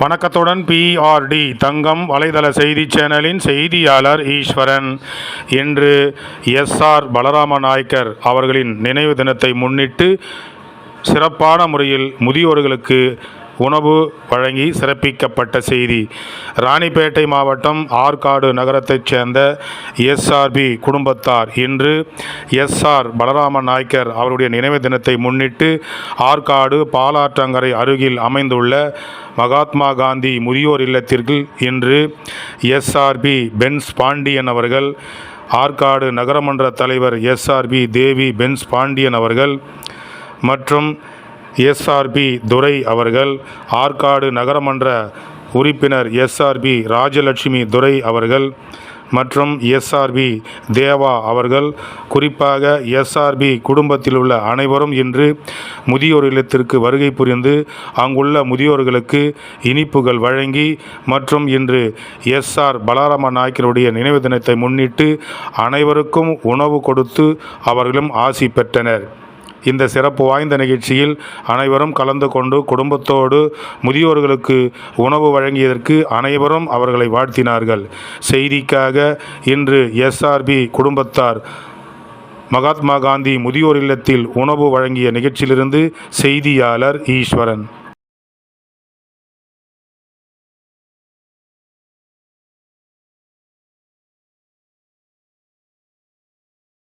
வணக்கத்துடன் பிஆர்டி தங்கம் வலைதள செய்தி சேனலின் செய்தியாளர் ஈஸ்வரன். இன்று எஸ்ஆர் பலராம நாயக்கர் அவர்களின் நினைவு தினத்தை முன்னிட்டு சிறப்பான முறையில் முதியோர்களுக்கு உணவு வழங்கி சிறப்பிக்கப்பட்ட செய்தி. ராணிப்பேட்டை மாவட்டம் ஆற்காடு நகரத்தைச் சேர்ந்த எஸ்ஆர்பி குடும்பத்தார் இன்று எஸ்ஆர் பலராம நாயக்கர் அவருடைய நினைவு தினத்தை முன்னிட்டு ஆற்காடு பாலாற்றங்கரை அருகில் அமைந்துள்ள மகாத்மா காந்தி முதியோர் இல்லத்திற்கு இன்று எஸ்ஆர்பி பென்ஸ் பாண்டியன் அவர்கள் ஆற்காடு நகரமன்ற தலைவர் எஸ்ஆர்பி தேவி பென்ஸ் பாண்டியன் அவர்கள் மற்றும் எஸ்ஆர்பி துரை அவர்கள் ஆற்காடு நகரமன்ற உறுப்பினர் எஸ்ஆர்பி ராஜலட்சுமி துரை அவர்கள் மற்றும் எஸ்ஆர்பி தேவா அவர்கள். குறிப்பாக எஸ்ஆர்பி குடும்பத்தில் உள்ள அனைவரும் இன்று முதியோர் இல்லத்திற்கு வருகை புரிந்து அங்குள்ள முதியோர்களுக்கு இனிப்புகள் வழங்கி மற்றும் இன்று எஸ்ஆர் பலாராம நாயக்கருடைய நினைவு தினத்தை முன்னிட்டு அனைவருக்கும் உணவு கொடுத்து அவர்களும் ஆசி பெற்றனர். இந்த சிறப்பு வாய்ந்த நிகழ்ச்சியில் அனைவரும் கலந்து கொண்டு குடும்பத்தோடு முதியோர்களுக்கு உணவு வழங்கியதற்கு அனைவரும் அவர்களை வாழ்த்தினார்கள். செய்திக்காக இன்று எஸ்ஆர்பி குடும்பத்தார் மகாத்மா காந்தி முதியோர் இல்லத்தில் உணவு வழங்கிய நிகழ்ச்சியிலிருந்து செய்தியாளர் ஈஸ்வரன்.